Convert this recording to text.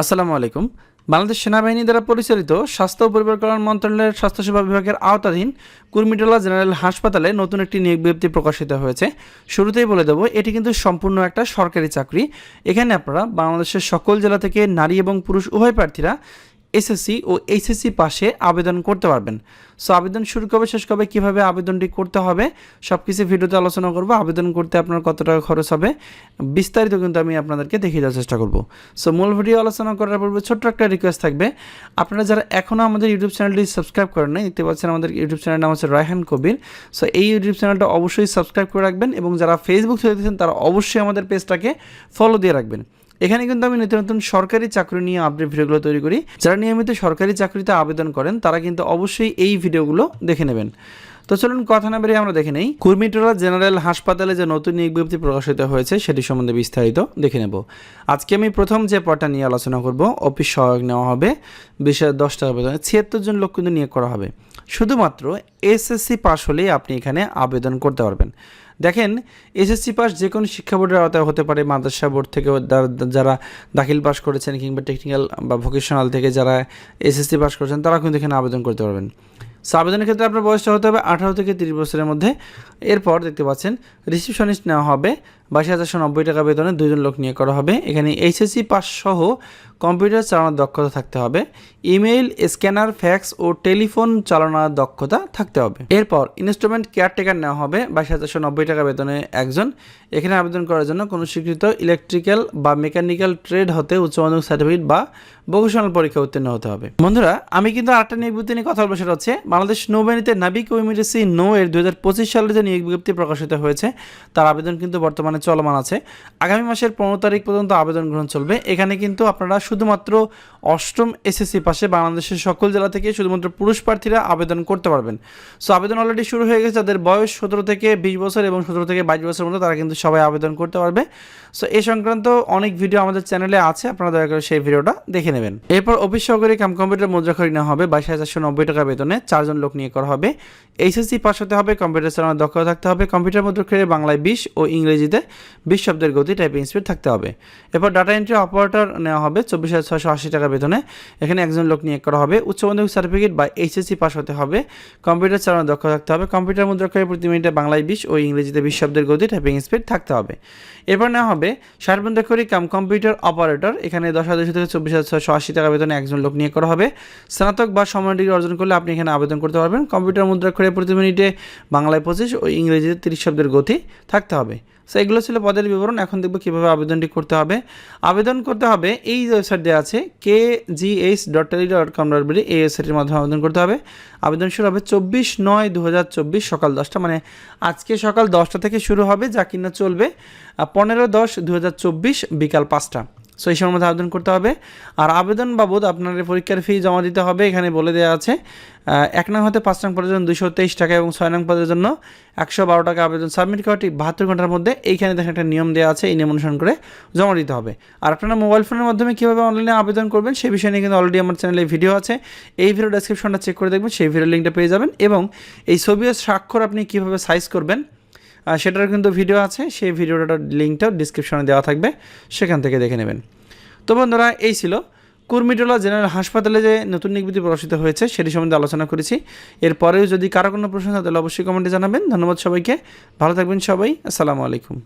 আসসালামু আলাইকুম। বাংলাদেশ সেনাবাহিনী দ্বারা পরিচালিত স্বাস্থ্য ও পরিবার কল্যাণ মন্ত্রণালয়ের স্বাস্থ্যসেবা বিভাগের আওতাধীন কুর্মিটোলা জেনারেল হাসপাতালে নতুন একটি নিয়োগ বিজ্ঞপ্তি প্রকাশিত হয়েছে। শুরুতেই বলে দেবো, এটি কিন্তু সম্পূর্ণ একটা সরকারি চাকরি। এখানে আপনারা বাংলাদেশের সকল জেলা থেকে নারী এবং পুরুষ উভয় প্রার্থীরা এসএসসি ও এইচএসসি পাশে আবেদন করতে পারবেন। সো আবেদন শুরু কবে, শেষ কবে, কীভাবে আবেদনটি করতে হবে সব কিছু ভিডিওতে আলোচনা করব। আবেদন করতে আপনার কত টাকা খরচ হবে, বিস্তারিত কিন্তু আমি আপনাদেরকে দেখিয়ে দেওয়ার চেষ্টা করব। সো মূল ভিডিও আলোচনা করার পূর্বে ছোট্ট একটা রিকোয়েস্ট থাকবে। আপনারা যারা এখনও আমাদের ইউটিউব চ্যানেলটি সাবস্ক্রাইব করেন নাই, দেখতে পাচ্ছেন আমাদের ইউটিউব চ্যানেল নাম হচ্ছে রায়হান কবির। সো এই ইউটিউব চ্যানেলটা অবশ্যই সাবস্ক্রাইব করে রাখবেন এবং যারা ফেসবুক থেকে তারা অবশ্যই আমাদের পেজটাকে ফলো দিয়ে রাখবেন। এখানে কিন্তু আমি নতুন নতুন সরকারি চাকরি নিয়ে আপডেট ভিডিওগুলো তৈরি করি। যারা নিয়মিত সরকারি চাকরিতে আবেদন করেন, তারা কিন্তু অবশ্যই এই ভিডিওগুলো দেখে নেবেন। তো চলুন কথা না বেরিয়ে আমরা দেখে নেই। কুর্মিটোলা জেনারেল হাসপাতালে যে নতুন বিজ্ঞপ্তি প্রকাশিত হয়েছে, সেটি সম্বন্ধে বিস্তারিত দেখে নেব। আজকে আমি প্রথম যে পটা নিয়ে আলোচনা করব, অফিস সহায়ক নেওয়া হবে, বিশ দশটা বেতনে, ছিয়াত্তর জন লোক কিন্তু নিয়োগ করা হবে। শুধুমাত্র এসএসসি পাস হলেই আপনি এখানে আবেদন করতে পারবেন। দেখেন, এসএসসি পাস যে কোনো শিক্ষা বোর্ডের আওতায় হতে পারে, মাদ্রাসা বোর্ড থেকে যারা দাখিল পাস করেছেন কিংবা টেকনিক্যাল বা ভোকেশনাল থেকে যারা এসএসসি পাস করেছেন তারা কিন্তু এখানে আবেদন করতে পারবেন। সো আবেদনের ক্ষেত্রে আপনার বয়সটা হতে হবে আঠারো থেকে তিরিশ বছরের মধ্যে। এরপর দেখতে পাচ্ছেন রিসিপশনিস্ট নেওয়া হবে বাইশ হাজারশো নব্বই টাকা বেতনে দুজন লোক নিয়ে করা হবে। এখানে এইচএসসি পাস সহ কম্পিউটার চালানোর দক্ষতা থাকতে হবে। ইমেইল, স্ক্যানার, ফ্যাক্স ও টেলিফোন চালানোর দক্ষতা থাকতে হবে। এরপর ইনস্ট্রুমেন্ট কেয়ারটেকার নেওয়া হবে বাইশ হাজারশো নব্বই টাকা বেতনে একজন। এখানে আবেদন করার জন্য কোনো স্বীকৃত ইলেকট্রিক্যাল বা মেকানিক্যাল ট্রেড হতে উচ্চ মাধ্যমিক সার্টিফিকেট বা ভোকেশনাল পরীক্ষা উত্তীর্ণ হতে হবে। বন্ধুরা, আমি কিন্তু আরেকটা নিয়োগ বিজ্ঞপ্তি নিয়ে কথা বলব, সেটা হচ্ছে বাংলাদেশ নৌবাহিনীতে নাবিক ইমিরেসি নৌ এর দুই হাজার পঁচিশ সালে যে নিয়োগ বিজ্ঞপ্তি প্রকাশিত হয়েছে, তার আবেদন কিন্তু বর্তমানে চলমান আছে। আগামী মাসের পনেরো তারিখ পর্যন্ত আবেদন গ্রহণ চলবে। এখানে কিন্তু আপনারা শুধুমাত্র অষ্টম এসএসসি পাশে বাংলাদেশের সকল জেলা থেকে শুধুমাত্র পুরুষ প্রার্থীরা আবেদন করতে পারবেন। সো, আবেদন অলরেডি শুরু হয়ে গেছে। যাদের বয়স সতেরো থেকে বিশ বছর এবং সতেরো থেকে বাইশ বছর মধ্যে, তারা কিন্তু সবাই আবেদন করতে পারবে। সো এই সংক্রান্ত অনেক ভিডিও আমাদের চ্যানেলে আছে। আপনারা দয়া করে সেই ভিডিওটা দেখে নেবেন। এরপর অফিস সহকারী কাম কম্পিউটার মুদ্রাখরি নেওয়া হবে। বাইশ হাজার চারশো নব্বই টাকা বেতনে চারজন লোক নিয়ে করা হবে। এইচএসসি পাস হতে হবে, কম্পিউটার চালানোর দক্ষতা থাকতে হবে। কম্পিউটার মুদ্রাক্ষরে বাংলায় বিশ ও ইংরেজিতে বিশ শব্দের গতি টাইপিং স্পিড থাকতে হবে। এরপর ডাটা এন্ট্রি অপারেটর নেওয়া হবে চব্বিশ হাজার ছশো আশি টাকা বেতনে। এখানে একজন লোক নিয়োগ করা হবে। উচ্চ মাধ্যমিক সার্টিফিকেট বা এইচএসসি পাস হতে হবে। কম্পিউটার চালানোর দক্ষ থাকতে হবে। কম্পিউটার মুদ্রাক্ষরে প্রতি মিনিটে বাংলায় বিশ ও ইংরেজিতে বিশ শব্দের গতি টাইপিং স্পিড থাকতে হবে। এরপর নেওয়া হবে ষাট মুদ্রাক্ষরী কাম কম্পিউটার অপারেটর এখানে দশ হাজার থেকে চব্বিশ হাজার ছশো আশি টাকা বেতনে একজন লোক নিয়োগ করা হবে। স্নাতক বা সমান ডিগ্রি অর্জন করলে আপনি এখানে আবেদন করতে পারবেন। কম্পিউটার মুদ্রাক্ষরে প্রতি মিনিটে বাংলায় পঁচিশ ও ইংরেজিতে তিরিশ শব্দের গতি থাকতে হবে। সো এগুলো ছিল পদের বিবরণ, এখন দেখব কীভাবে আবেদনটি করতে হবে। আবেদন করতে হবে, এই ওয়েবসাইট দেওয়া আছে K G H dot tele dot com dot BD এই ওয়েবসাইটের মাধ্যমে আবেদন করতে হবে। আবেদন শুরু হবে চব্বিশ নয় দু হাজার চব্বিশ সকাল দশটা মানে আজকে সকাল দশটা থেকে শুরু হবে, যা কিনা চলবে পনেরো দশ দু হাজার চব্বিশ বিকাল পাঁচটা। সো এই সময়ের মধ্যে আবেদন করতে হবে। আর আবেদন বাবদ আপনার পরীক্ষার ফি জমা দিতে হবে, এখানে বলে দেওয়া আছে এক নং হতে পাঁচ নং পদের জন্য দুশো তেইশ টাকা এবং ছয় নং পদের জন্য একশো বারো টাকা আবেদন সাবমিট করা ঠিক বাহাত্তর ঘণ্টার মধ্যে। এইখানে দেখেন একটা নিয়ম দেওয়া আছে, এই নিয়ম অনুসরণ করে জমা দিতে হবে। আর আপনারা মোবাইল ফোনের মাধ্যমে কীভাবে অনলাইনে আবেদন করবেন সেই বিষয় নিয়ে কিন্তু অলরেডি আমার চ্যানেলে ভিডিও আছে। এই ভিডিও ডেসক্রিপশনটা চেক করে দেখবেন, সেই ভিডিও লিঙ্কটা পেয়ে যাবেন এবং এই ছবি স্বাক্ষর আপনি কীভাবে সাইজ করবেন সেটার কিন্তু ভিডিও আছে, সেই ভিডিওটার লিঙ্কটাও ডিসক্রিপশনে দেওয়া থাকবে, সেখান থেকে দেখে নেবেন। তো বন্ধুরা, এই ছিল কুর্মিটোলা জেনারেল হাসপাতালে যে নতুন নিবৃত্তি প্রকাশিত হয়েছে, সেটি সম্বন্ধে আলোচনা করেছি। এরপরেও যদি কারও কোনো প্রশ্ন তাহলে অবশ্যই কমেন্টে জানাবেন। ধন্যবাদ সবাইকে। ভালো থাকবেন সবাই। আসসালামু আলাইকুম।